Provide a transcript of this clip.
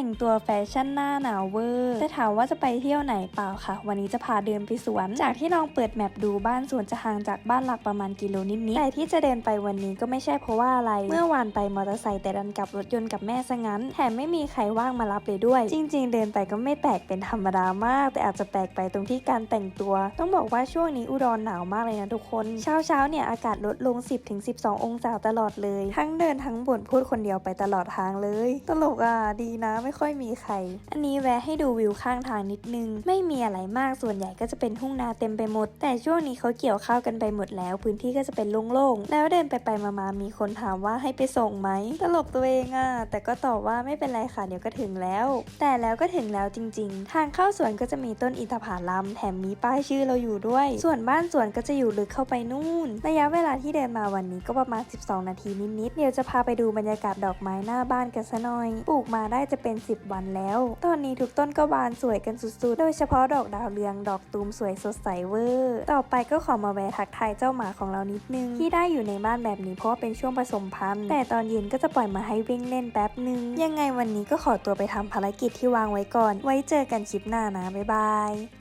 แต่งตัวแฟชั่นหน้าหนาวเวอร์แต่ถามว่าจะไปเที่ยวไหนเปล่าค่ะ วันนี้จะพาเดินไปสวน จากที่ลองเปิดแมปดูบ้านสวนจะห่างจากบ้านหลักประมาณกิโลนิดๆแต่ที่จะเดินไปวันนี้ก็ไม่ใช่เพราะว่าอะไร เมื่อวานไปมอเตอร์ไซค์แต่ดันกลับรถยนต์กับแม่ซะงั้น แถมไม่มีใครว่างมารับเลยด้วย จริง ๆ เดินไปก็ไม่แปลกเป็นธรรมดามาก แต่อาจจะแปลกไปตรงที่การแต่งตัว ต้องบอกว่าช่วงนี้อุดรหนาวมากเลยนะทุกคน เช้าเช้าเนี่ยอากาศลดลง 10-12 องศาตลอดเลย ทั้งเดินทั้งบ่นพูดคนเดียวไปตลอดทางเลย ตลกอะดีนะไม่ไม่ค่อยมีใคร อันนี้แวะให้ดูวิวข้างทางนิดนึง ไม่มีอะไรมากส่วนใหญ่ก็จะเป็นทุ่งนาเต็มไปหมด แต่ช่วงนี้เขาเกี่ยวข้าวกันไปหมดแล้ว พื้นที่ก็จะเป็นโล่งๆ แล้วเดินไปไปๆมาๆมีคนถามว่าให้ไปส่งไหม ตลกตัวเองอะ แต่ก็ตอบว่าไม่เป็นไรค่ะเดี๋ยวก็ถึงแล้ว แต่แล้วก็ถึงแล้วจริง ๆ ทางเข้าสวนก็จะมีต้นอินทผลัมแถมมีป้ายชื่อเราอยู่ด้วย ส่วนบ้านสวนก็จะอยู่ลึกเข้าไปนู่น ระยะเวลาที่เดินมาวันนี้ก็ประมาณ 12 นาทีนิดๆ เดี๋ยวจะพาไปดูบรรยากาศดอกไม้หน้าบ้านกันซะหน่อย ปลูกมาได้จะเป็น10 วันแล้ว ตอนนี้ทุกต้นก็บานสวยกันสุดๆ โดยเฉพาะดอกดาวเรืองดอกตูมสวยสดใสเวอร์ ต่อไปก็ขอมาแวะทักทายเจ้าหมาของเรานิดนึง ที่ได้อยู่ในบ้านแบบนี้เพราะว่าเป็นช่วงผสมพันธุ์ แต่ตอนเย็นก็จะปล่อยมาให้วิ่งเล่นแป๊บนึง ยังไงวันนี้ก็ขอตัวไปทำภารกิจที่วางไว้ก่อน ไว้เจอกันคลิปหน้านะบ๊ายบาย